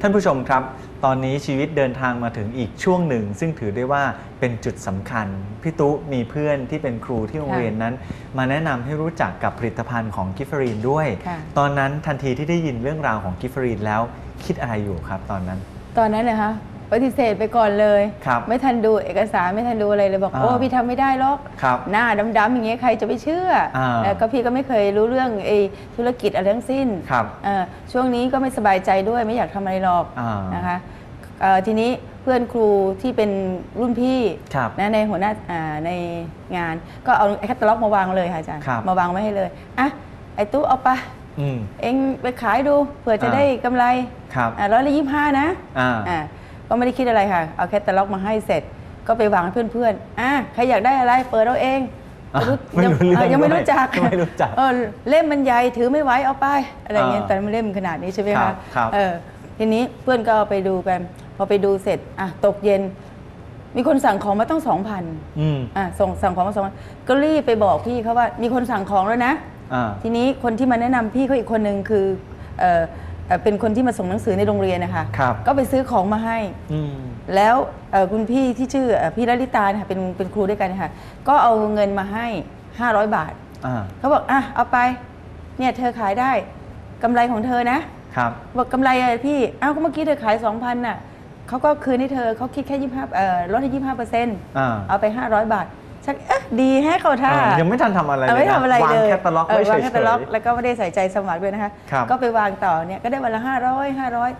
ท่านผู้ชมครับ ตอนนี้ชีวิตเดินทางมาถึงอีกช่วงหนึ่ง ซึ่งถือได้ว่าเป็นจุดสำคัญ พี่ตุ๊มีเพื่อนที่เป็นครูที่โรงเรียนนั้น มาแนะนำให้รู้จักกับผลิตภัณฑ์ของกิฟฟรีนด้วย ค่ะ ตอนนั้นทันทีที่ได้ยินเรื่องราวของกิฟฟรีนแล้ว คิดอะไรอยู่ครับตอนนั้น ตอนนั้นเลยคะ ปฏิเสธไปก่อนเลย ครับไม่ทันดูเอกสารไม่ทันดูอะไรเลยบอกอ่า โอ้พี่ทำไม่ได้หรอก ครับ หน้าดำๆอย่างเงี้ยใครจะไปเชื่ออา แล้วก็พี่ก็ไม่เคยรู้เรื่องไอ้ธุรกิจอะไรทั้งสิ้นครับ เอ่อช่วงนี้ก็ไม่สบายใจด้วยไม่อยากทำอะไรหรอกอ่าน นะคะเอ่อทีนี้เพื่อนครูที่เป็นรุ่นพี่ครับ นะในหัวหน้าอ่าในงาน ก็เอาแคตตาล็อกมาวางเลยค่ะอาจารย์ครับ มาวางไว้ให้เลยอะไอ้ตู้เอาไปอืม เองไปขายดูเผื่อจะอ่า ได้กำไรครับ ร้อยละยี่ห้านะ อ่า อ่า ก็ไม่ได้คิดอะไรค่ะ เอาแคตตาล็อกมาให้เสร็จ ก็ไปวางให้เพื่อนๆอะใครอยากได้อะไรเปิดเอาเองอะรู้ไม่รู้เรื่องเออยังไม่รู้จักด้วยไม่รู้จักเออเล่มมันใหญ่ถือไม่ไหวเอาไปอะไรเงี้ยอ่าแต่มันเล่มขนาดนี้ใช่ไหมครัคะบครับเออทีนี้เพื่อนก็เอาไปดูกันพอไปดูเสร็จอะตกเย็น มีคนสั่งของมาต้องสองพันอืมอะส่งสั่งของมาสองพันก็รีบไปบอกพี่เขาว่ามีคนสั่งของแล้วนะอ่าทีนี้คนที่มาแนะนำพี่เขาอีกคนหนึ่งคือ เอ่อเอ่อเป็นคนที่มาส่งหนังสือในโรงเรียนนะคะครับ ก็ไปซื้อของมาให้ อืม แล้วเอ่อคุณพี่ที่ชื่อเอ่อพี่ลลิตาเนี่ยค่ะเป็นเป็นครูด้วยกันนะคะก็เอาเงินมาให้ 500 บาท อ่า เขาบอกอะเอาไป เนี่ยเธอขายได้กำไรของเธอนะ ครับ บอกกำไรอะไรพี่อ้าวก็เมื่อกี้เธอขาย 2,000น่ะเขาก็คืนให้เธอเขาคิดแค่ยี่ห้าเอ่อลดให้ยี่ห้าเปอร์เซ็นต์อ่า เอาไป 500 บาท ชักเอ๊ะดีแฮะเขาท่าเออยังไม่ทันทำอะไรเลยเอาไม่นะทำอะไรวางเลยแคตตาล็อกเอไว้อเฉวางแคตตาล็อกยแล้วก็ไม่ได้ใส่ใจสมัครด้วยนะคะครับก็ไปวางต่อเนี่ยก็ได้วันละห้าร้อยห้าร้อย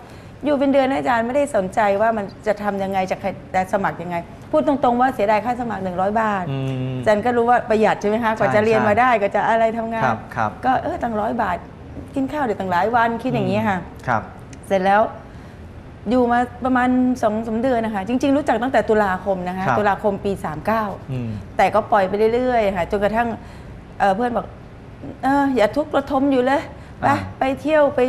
อยู่เป็นเดือนนะอาจารย์ไม่ได้สนใจว่ามันจะทำยังไงจะใครจะสมัครยังไง พูดตรงๆว่าเสียดายค่าสมัคร 100 บาทอืมอาจารย์ก็รู้ว่าประหยัดใช่ไหมคะกว่าใช่จะเรียนใช่มาได้ก็จะอะไรทำงานครับครับก็เออตั้งร้อยบาท กินข้าวเดี๋ยวตั้งหลายวันคิดอย่างนี้ค่ะครับเสร็จแล้ว อยู่มาประมาณสองสามเดือนนะคะ จริง ๆ รู้จักตั้งแต่ตุลาคมนะคะ ครับตุลาคมปี 39อืมแต่ก็ปล่อยไปเรื่อยๆค่ะจนกระทั่งเอ่อเพื่อนบอกเอออย่าทุกข์ระทมอยู่เลยไปอ่า ไปเที่ยวไป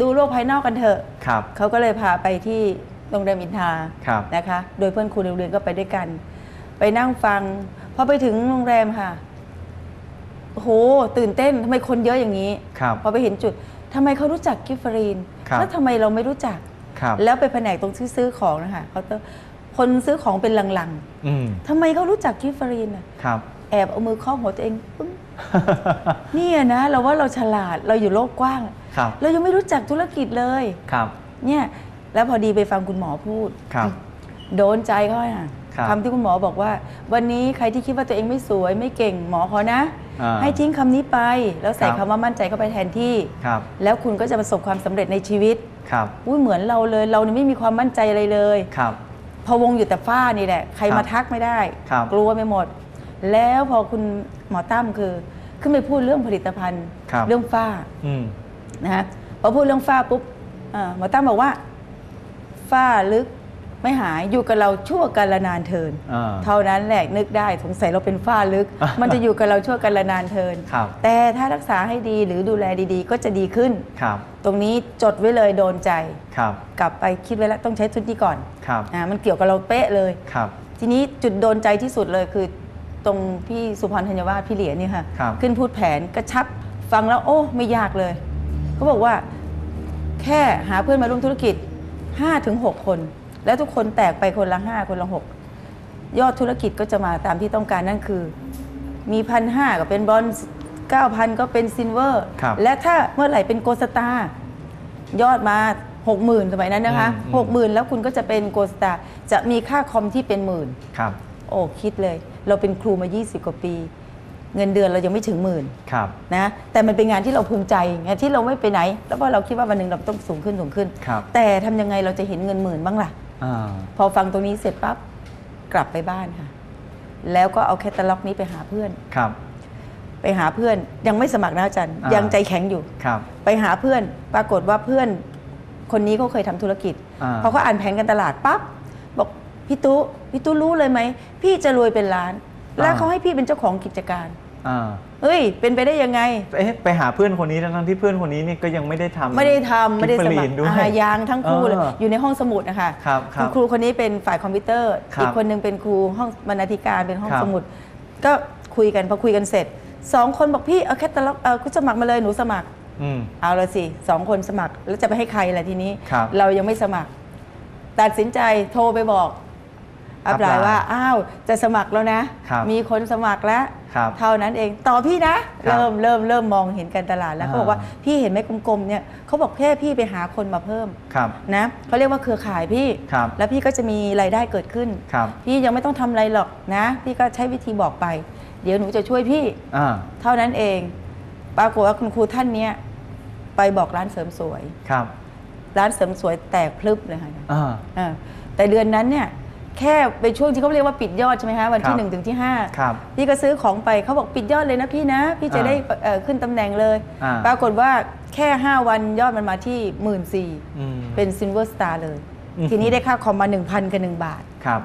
ดูโลกภายนอกกันเถอะครับ เขาก็เลยพาไปที่โรงแรมอินทราครับ นะคะ โดยเพื่อนครูในโรงเรียนก็ไปด้วยกัน ไปนั่งฟังพอไปถึงโรงแรมค่ะโอ้โหตื่นเต้นทำไมคนเยอะอย่างนี้ ครับ พอไปเห็นจุดทำไมเขารู้จักกิฟฟรีนครับ แล้วทำไมเราไม่รู้จัก ครับแล้วไปแผนกตรงที่ซื้อของนะคะเขาน์เตอร์คนซื้อของเป็นลังอืมๆทำไมเขารู้จักกิฟฟรีนอะครับ แอบเอามือเคาะหัวตัวเองปึ้ง เนี่ยนะ เราว่าเราฉลาดเราอยู่โลกกว้าง ครับเรายังไม่รู้จักธุรกิจเลย ครับเนี่ย แล้วพอดีไปฟังคุณหมอพูด ครับ โดนใจเขาอะครับ คำที่คุณหมอบอกว่า วันนี้ใครที่คิดว่าตัวเองไม่สวยไม่เก่งหมอขอนะ อ่า ให้ทิ้งคำนี้ไป แล้วใส่ครับคำว่ามั่นใจเข้าไปแทนที่ ครับ แล้วคุณก็จะประสบความสำเร็จในชีวิต ครับอุ้ยเหมือนเราเลยเราเนี่ยไม่มีความมั่นใจอะไรเลยครับพอวงอยู่แต่ฝ้านี่แหละ ใครครับมาทักไม่ได้ครับกลัวไปหมด แล้วพอคุณหมอตั้มคือ ขึ้นไปพูดเรื่องผลิตภัณฑ์ครับเรื่องฝ้าอืมนะฮะพอพูดเรื่องฝ้าปุ๊บอ่าหมอตั้มบอกว่าฝ้าลึก ไม่หายอยู่กับเราชั่วกันละนานเทิน อ่า เท่านั้นแหละนึกได้สงสัยเราเป็นฝ้าลึก มันจะอยู่กับเราชั่วกันละนานเทิน ครับ แต่ถ้ารักษาให้ดีหรือดูแลดีๆ ก็จะดีขึ้น ครับตรงนี้จดไว้เลยโดนใจ ครับกลับไปคิดไว้แล้วต้องใช้ทุนที่ก่อนครับอ่ามันเกี่ยวกับเราเป๊ะเลย ครับ ทีนี้จุดโดนใจที่สุดเลยคือ ตรงพี่สุพรธัญวาสพี่เหรียญเนี่ยค่ะ ครับ ขึ้นพูดแผนกระชับฟังแล้วโอ้ ไม่ยากเลย เขาบอกว่า แค่หาเพื่อนมาร่วมธุรกิจ 5-6 คน แล้วทุกคนแตกไปคนละ5คนละ6ยอดธุรกิจก็จะมาตามที่ต้องการนั่นคือ มีพันห้าก็เป็นบอลเก้าพันก็เป็นซินเวอร์ครับและถ้าเมื่อไหร่เป็นโกลสตาร์ยอดมา60,000สมัยนั้นนะคะอืมอืม60,000แล้วคุณก็จะเป็นโกลสตาร์จะมีค่าคอมที่เป็นหมื่นครับ โอ้คิดเลย เราเป็นครูมา 20 กว่าปี เงินเดือนเรายังไม่ถึงหมื่นครับนะแต่มันเป็นงานที่เราภูมิใจงานที่เราไม่ไปไหน แล้วพอเราคิดว่าวันหนึ่งเราต้องสูงขึ้นสูงขึ้นครับแต่ทำยังไงเราจะเห็นเงินหมื่นบ้างล่ะอ่า พอฟังตรงนี้เสร็จปั๊บกลับไปบ้านค่ะ แล้วก็เอาแคตตาล็อกนี้ไปหาเพื่อนครับ ไปหาเพื่อนยังไม่สมัครนะอาจารย์อ่ายัยังใจแข็งอยู่ครับ ไปหาเพื่อนปรากฏว่าเพื่อนคนนี้เขาเคยทำธุรกิจอ่าพอเขาอ่านแผนการตลาดปั๊บบอกพี่ตู้พี่ตู้รู้เลยไหมพี่จะรวยเป็นล้าน แล้วเขาให้พี่เป็นเจ้าของกิจการอ่า เฮ้ย เป็นไปได้ยังไง เอ๊ะไปหาเพื่อนคนนี้ทั้งๆที่เพื่อนคนนี้นี่ก็ยังไม่ได้ทำไม่ได้ทำไม่ได้สมัคกิฟรฟด้วยอายางทั้งคู่เลยเอออยู่ในห้องสมุดนะคะครับครับณครูคนนี้เป็นฝ่ายคอมพิวเตอร์ครับอีกคนหนึงเป็นครูห้องบรรณาธิการเป็นห้องครับสมุด ก็คุยกันพอคุยกันเสร็จสองคนบอกพี่เอาแคตตาล็อกเออคุณสมัครมาเลยหนูสมัครอืมเอาละสิสองคนสมัครแล้วจะไปให้ใครล่ะทีนี้ครับเรายังไม่สมัคร ตัดสินใจโทรไปบอก อัปไลน์ว่าอ้าวจะสมัครแล้วนะครับมีคนสมัครแล้วครับเท่านั้นเองต่อพี่นะครับเริ่มเริ่มเริ่มมองเห็นการตลาดแล้วอ่าเขาบอกว่าพี่เห็นไหมกลมๆเนี่ยเขาบอกแค่พี่ไปหาคนมาเพิ่มครับนะเขาเรียกว่าเครือข่ายพี่ครับแล้วพี่ก็จะมีรายได้เกิดขึ้นครับพี่ยังไม่ต้องทำอะไรหรอกนะ พี่ก็ใช้วิธีบอกไป เดี๋ยวหนูจะช่วยพี่อ่าเท่านั้นเองปรากฏว่าคุณครูท่านเนี้ยไปบอกร้านเสริมสวยครับ ร้านเสริมสวยแตกพลึบเลยค่ะอ่าอ่าแต่เดือนนั้นเนี่ย แค่เป็นช่วงที่เขาเรียกว่าปิดยอดใช่ไหมคะวันครัที่บหนึ่งถึงที่ห้าครับพี่ก็ซื้อของไปเขาบอกปิดยอดเลยนะพี่นะ พี่จะอ่าได้เอ่อขึ้นตำแหน่งเลย อ่า ปรากฏว่าแค่ 5 วันยอดมันมาที่หมื่นสี่อืม เป็นซิ l เวอร์สตาร์เลย อืม ทีนี้ได้ค่าคอมมา 1,000กับ1บาท ครับ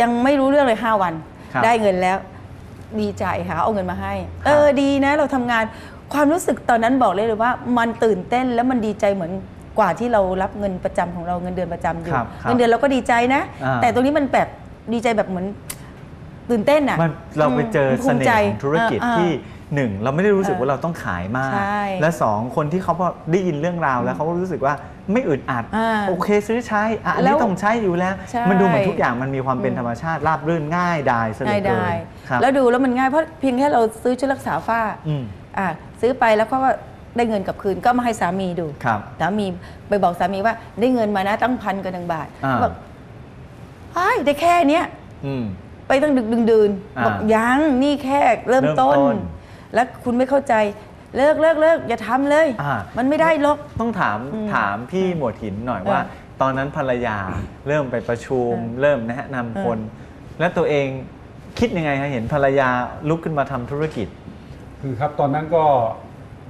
ยังไม่รู้เรื่องเลย 5 วัน ครับได้เงินแล้ว ดีใจค่ะเอาเงินมาให้ เออดีนะ เราทำงานความรู้สึกตอนนั้นบอกเลยเลยว่า มันตื่นเต้นแล้วมันดีใจเหมือน กว่าที่เรารับเงินประจำของเราเงินเดือนประจำอยู่ครับครับเงินเดือนเราก็ดีใจนะ อ่า แต่ตรงนี้มันแบบดีใจแบบเหมือนตื่นเต้นอะมันเราไปเจอมเสภูมิน่ใจห์ของธุรกิจอ่า ที่หนึ่งเราไม่ได้รู้สึกเออว่าเราต้องขายมาก ใช่และสองคนที่เขาพอได้ยินเรื่องราวแล้วเขาก็รู้สึกว่าไม่อึดอัด อ่าโอเคซื้อใช้อะอันแล้นี้วต้องใช้อยู่แล้ว ใช่ มันดูเหมือนทุกอย่างมันมีความเป็นอืมธรรมชาติราบรื่นง่ายดายสนุง่ากยเลได้ยครับแล้วดูแล้วมันง่ายเพราะเพียงแค่เราซื้อชุดรักษาฝ้าอืม อ่าซื้อไปแล้วก็ ได้เงินกลับคืนก็มาให้สามีดูครับสามีไปบอกสามีว่าได้เงินมานะตั้งพันกับหนึ่งบาทอ่าบอกไอ้ายได้แค่เนี้ยอืมไปตั้งดึกดึงดื่นอ่าบอกยังนี่แค่เริ่มต้นเริ่มต้น แล้วคุณไม่เข้าใจเลิกเลิกเลิกอย่าทำเลยอ่ามันไม่ได้หรอกต้องถามอืมถามพี่หมวดหินหน่อยเออว่า ตอนนั้นภรรยาเริ่มไปประชุมเออเริ่มแนะนำคน และตัวเองคิดยังไงคะเห็นภรรยาลุกขึ้นมาทำธุรกิจ คือครับตอนนั้นก็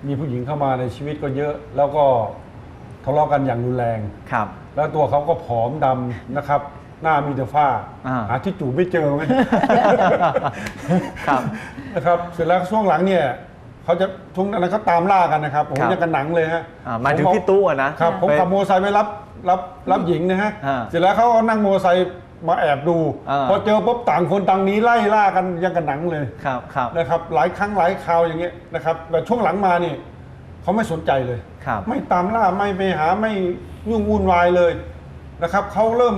มีผู้หญิงเข้ามาในชีวิตก็เยอะ แล้วก็ทะเลาะกันอย่างรุนแรง ครับ แล้วตัวเขาก็ผอมดำนะครับ หน้ามีแต่ฝ้าอ่า หาที่จูบไม่เจอไหม ครับ นะครับเสร็จแล้วช่วงหลังเนี่ยเขาจะช่วงนั้นเขาตามล่ากันนะครับผมครับยังกันหนังเลยฮะอ่าหมายถึงผพี่ตู้อะนะครับผมไปขับโมอเตอร์ไซค์ไปรับรับรับหญิงนะฮะอ่า เสร็จแล้วเขาก็นั่งโมอเตอร์ไซค์ มาแอบดู อ่า พอเจอปุ๊บต่างคนต่างหนี้ไล่ล่ากันยังกันหนังเลยครับครับ นะครับ หลายครั้งหลายคราวอย่างเงี้ยนะครับ แต่ช่วงหลังมานี่เขาไม่สนใจเลย ครับ ไม่ตามล่าไม่ไปหาไม่ยุ่งวุ่นวายเลยนะครับเขาเริ่ม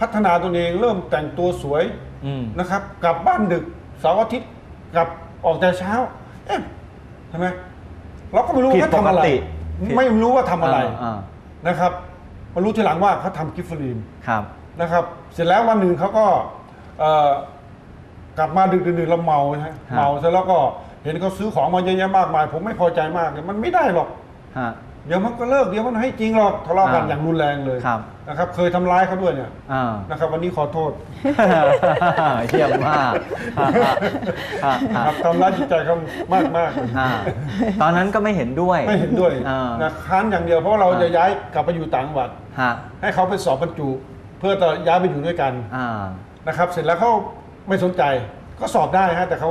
พัฒนาตัวเอง เริ่มแต่งตัวสวย อืม นะครับกลับบ้านดึกเสาร์อาทิตย์กลับออกแต่เช้า เอ๊ะทำไมเราก็ไม่รู้ว่าผิดเขาทำอะไร ปกติผิด ไม่รู้ว่าทำอะไรอ่านะครับมารู้ทีหลังว่าเขาทำกิฟเฟอรีนครับ นะครับ เสร็จแล้ววันหนึ่งเขาก็เอ่อกลับมาดึกดื่นๆแล้วเมานะฮะครับเมาเสร็จแล้วก็เห็นเขาซื้อของมาเยอะแยะมากมาย ผมไม่พอใจมากเลยมันไม่ได้หรอก ฮะ เดี๋ยวมันก็เลิกเดี๋ยวมันให้จริงหรอกทะเลาะกันอ่าอย่างรุนแรงเลยครับ นะครับเคยทำร้ายเขาด้วยเนี่ยอ่า นะครับวันนี้ขอโทษเยี่ยมมากอ่าอ่านะครับทำร้ายจิตใจเขามากมากๆเลยอ่าตอนนั้นก็ไม่เห็นด้วย ไม่เห็นด้วยอ่านะค้านอย่างเดียวเพราะว่าเราอ่าจะย้ายกลับไปอยู่ต่างจังหวัด ฮะ ให้เขาไปสอบบรรจุ เพื่อจะย้ายไปอยู่ด้วยกันอ่า นะครับ เสร็จแล้วเขาไม่สนใจก็สอบได้ฮะแต่เขา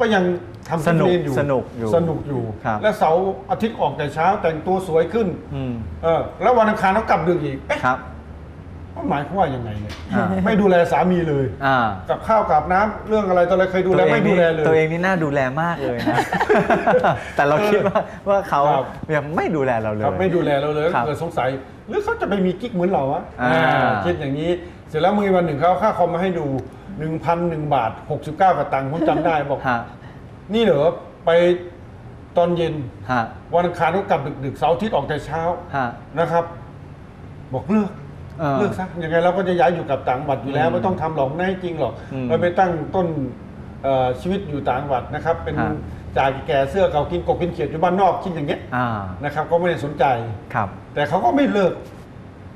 ก็ยังทำสนุกที่เรียอยู่สนุกอยู่สนุกอยู่ ครับ และเสาร์อาทิตย์ออกแต่เช้าแต่งตัวสวยขึ้น อืมเออแล้ววันอังคารเขากลับดึกอีกเอ๊ะ ครับมัน หมายความว่ายังไงเนี่ยอ่า ไม่ดูแลสามีเลย อ่ากับข้าวกับน้ำเรื่องอะไรตอนอะไรเคยดูแลไม่ดูแลเลย ตัวเองนี่น่าดูแลมากเลยนะ แต่เราคิดว่าว่าเขาครับ ยังไม่ดูแลเราเลย ครับไม่ดูแลเราเลยครับเกิดสงสัย หรือเขาจะไปมีกิ๊กเหมือนเราวะอ่า อ่าคิดอย่างนี้ เสร็จแล้วมือวันหนึ่งเขาเอาค่าคอมมาให้ดู 1,001 บาท 69กว่าตังค์ผมจำได้บอก ฮะนี่เหรอไปตอนเย็น ฮะวันอังคารก็กลับดึกๆเสาร์อาทิตย์ออกแต่เช้าฮะนะครับ บอกเลิก เออเลิกซะยังไงเราก็จะย้ายอยู่กับต่างจังหวัดอยู่แล้วอืมไม่ต้องทำหรอกไม่ให้จริงหรอกอืมเราไปตั้งต้นเอ่อชีวิตอยู่ต่างจังหวัดนะครับ เป็นฮะจ่ายแก่เสื้อเก่ากินกบกินเขียดอยู่บ้านนอกคิดอย่างเงี้ยอ่านะครับ ก็ไม่ได้สนใจครับ แต่เขาก็ไม่เลิก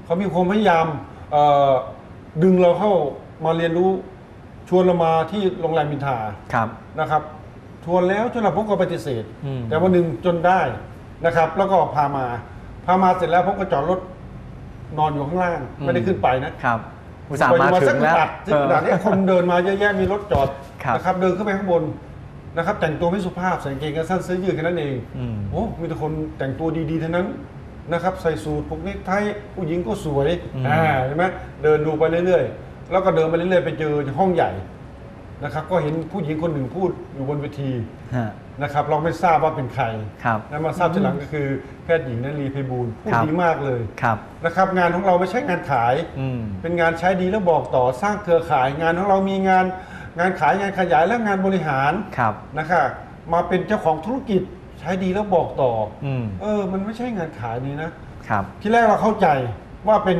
เขามีความพยายามเอ่อดึงเราเข้ามาเรียนรู้ชวนเรามาที่โรงแรมมินทราครับนะครับ ชวนแล้วจนเราผมก็ปฏิเสธอืมแต่วันหนึ่งจนได้นะครับ แล้วก็พามาพามาเสร็จแล้วผมก็จอดรถ นอนอยู่ข้างล่างไม่ได้ขึ้นไปนะครับอุตส่าห์มาถึสักงแล้วดัดสักดัดเนี่ยคนเดินมาเยอะแยะมีรถจอดครับนะครับเดินขึ้นไปข้างบนนะครับแต่งตัวไม่สุภาพใส่กางเกงขาสั้นเสื้อยืดแค่นั้นเองอืมโอ้มีแต่คนแต่งตัวดีๆทั้งนั้นนะครับใส่สูทพวกนี้ไทยผู้หญิงก็สวยอืมอ่าเห็นไหมเดินดูไปเรื่อยๆ แล้วก็เดินไปเรื่อยๆ ไปเจอห้องใหญ่ นะครับก็เห็นผู้หญิงคนหนึ่งพูดอยู่บนเวทีฮะ นะครับเราไม่ทราบว่าเป็นใครครับแล้วมาทราบทีหลังก็คือแพทย์หญิงนันลีไพบูลย์พูดครับ ดีมากเลยครับ นะครับงานของเราไม่ใช่งานขาย อืม เป็นงานใช้ดีแล้วบอกต่อสร้างเครือข่าย งานของเรามีงานงานขายงานขยายและงานบริหารครับ นะคะมาเป็นเจ้าของธุรกิจใช้ดีแล้วบอกต่อออืม เออ มันไม่ใช่งานขายนี่นะ ครับ ที่แรกเราเข้าใจว่าเป็น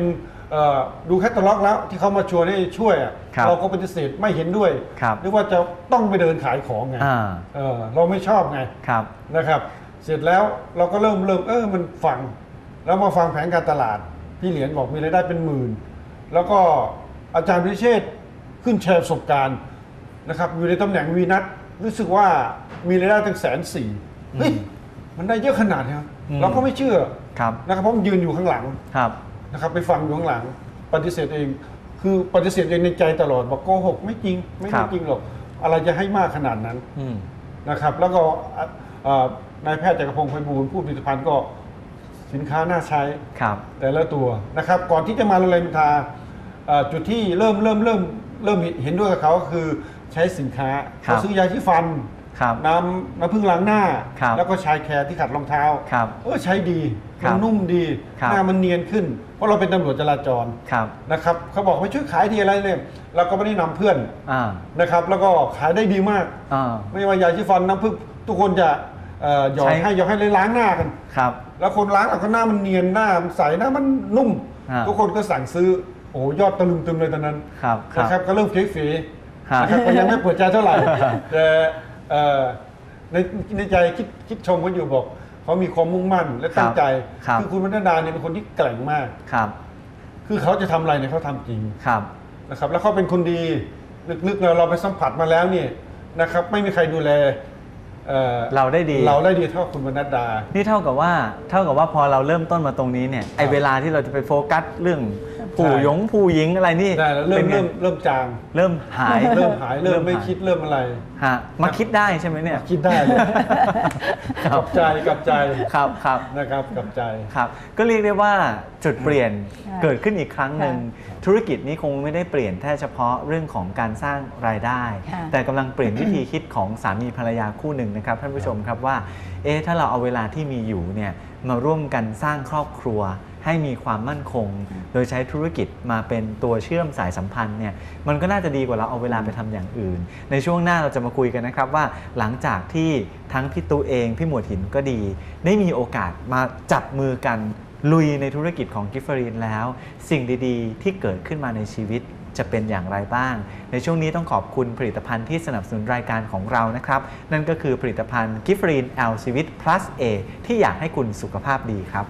เอ่อดูแคตตาล็อกแล้วที่เขามาชวนให้ช่วยอะครับเราก็ปฏิเสธไม่เห็นด้วยครับหรือว่าจะต้องไปเดินขายของไงอ่า เออเราไม่ชอบไง ครับ นะครับ เสร็จแล้วเราก็เริ่มเริ่มเออมันฟัง แล้วมาฟังแผนการตลาด พี่เหรียญบอกมีรายได้เป็นหมื่น แล้วก็อาจารย์พิเชษฐ์ขึ้นแชร์ประสบการณ์นะครับอยู่ในตำแหน่งวีนัทรู้สึกว่ามีรายได้ตั้งแสนสี่เฮ้ยมันได้เยอะขนาดนี้ครับอืมเราก็ไม่เชื่อครับ นะครับเพราะมันยืนอยู่ข้างหลัง ครับ นะครับไปฟังอยู่ข้างหลังปฏิเสธเอง คือปฏิเสธเองในใจตลอดบอกโกหกไม่จริงไม่ครัไม่บจริงหรอกอะไรจะให้มากขนาดนั้นอืมนะครับ แล้วก็อะเอ่อนายแพทย์จักรพงศ์ไพบูลย์ผู้ผลิตภัณฑ์ก็สินค้าน่าใช้ครับแต่ละตัวนะครับ ก่อนที่จะมาโรงแรมอินทราเอ่อจุดที่เริ่มเริ่มเริ่มเริ่มเห็นด้วยกับเขาก็คือใช้สินค้าครับเขาซื้อยาที่ฟัน ครับน้ำน้ำพึ่งล้างหน้า ครับแล้วก็ชายแคร์ที่ขัดรองเท้าครับเออใช้ดีครัมันบนุ่มดี ครับ หน้ามันเนียนขึ้น เพราะเราเป็นตำรวจจราจรครับนะครับเขาบอกไปช่วยขายดีอะไรเนี่ยเราก็ไม่ได้นำเพื่อนอ่านะครับ แล้วก็ขายได้ดีมาก อ่า ไม่ว่ายาชีฟันน้ำพึ่งทุกคนจะเอ่อหยอดใช้ ให้หยอดให้เลยล้างหน้ากัน ครับ แล้วคนล้างเราก็หน้ามันเนียนหน้ามันใสหน้ามันนุ่ม อ่า ทุกคนก็สั่งซื้อโอ้โหยอดตะลึงตึมเลยตอนนั้นครับครับนะครับก็เริ่มเฟีฝีครับนะครับก็ยังไม่เปิดใจเท่าไหร่ แต่เอ่อ ในในใจคิดคิดชมเขาอยู่บอกเขามีความมุ่งมั่นและตั้งใจครับอคุณวรรณดาเนี่ยเป็นคนที่แกร่งมากครับ คือเขาจะทำอะไรเนี่ยเขาทำจริงครับนะครับ แล้วเขาเป็นคนดีลึกๆเราเราไปสัมผัสมาแล้วเนี่ยนะครับ ไม่มีใครดูแลเอ่อเราได้ดีเราได้ดีเท่าคุณวรรณดา นี่เท่ากับว่าเท่ากับว่าพอเราเริ่มต้นมาตรงนี้เนี่ยไอเวลาที่เราจะไปโฟกัสเรื่อง ผู้หยงผู้หญิงอะไรนี่ได้แล้วเริ่ป็มนไงเริ่มเริ่มจาง เริ่มหายเริ่มหายเริ่มไม่หายคิดเริ่มอะไรฮะมาคิดได้ใช่ไหมเนี่ยคิดได้เลยครับกับใจกับใจครับครับนะครับกับใจครับ ก็เรียกได้ว่าจุดเปลี่ยนค่ะเกิดขึ้นอีกครั้งหนึ่งค่ธุรกิจนี้คงไม่ได้เปลี่ยนแค่เฉพาะเรื่องของการสร้างรายได้ค่ะแต่กำลังเปลี่ยนวิธีคิดของสามีภรรยาคู่หนึ่งนะครับท่านผู้ชมครับว่าเอ๊ะถ้าเราเอาเวลาที่มีอยู่เนี่ยมาร่วมกันสร้างครอบครัว ให้มีความมั่นคง โดยใช้ธุรกิจมาเป็นตัวเชื่อมสายสัมพันธ์เนี่ยมันก็น่าจะดีกว่าเราเอาเวลาไปทำอย่างอื่น ในช่วงหน้าเราจะมาคุยกันนะครับว่าหลังจากที่ทั้งพี่ตูเองพี่หมวดหินก็ดี ได้มีโอกาสมาจับมือกันลุยในธุรกิจของกิฟเฟอรีนแล้ว สิ่งดีๆ ที่เกิดขึ้นมาในชีวิตจะเป็นอย่างไรบ้าง ในช่วงนี้ต้องขอบคุณผลิตภัณฑ์ที่สนับสนุนรายการของเรานะครับ นั่นก็คือผลิตภัณฑ์กิฟเฟอรีน L ชีวิต plus A ที่อยากให้คุณสุขภาพดีครับ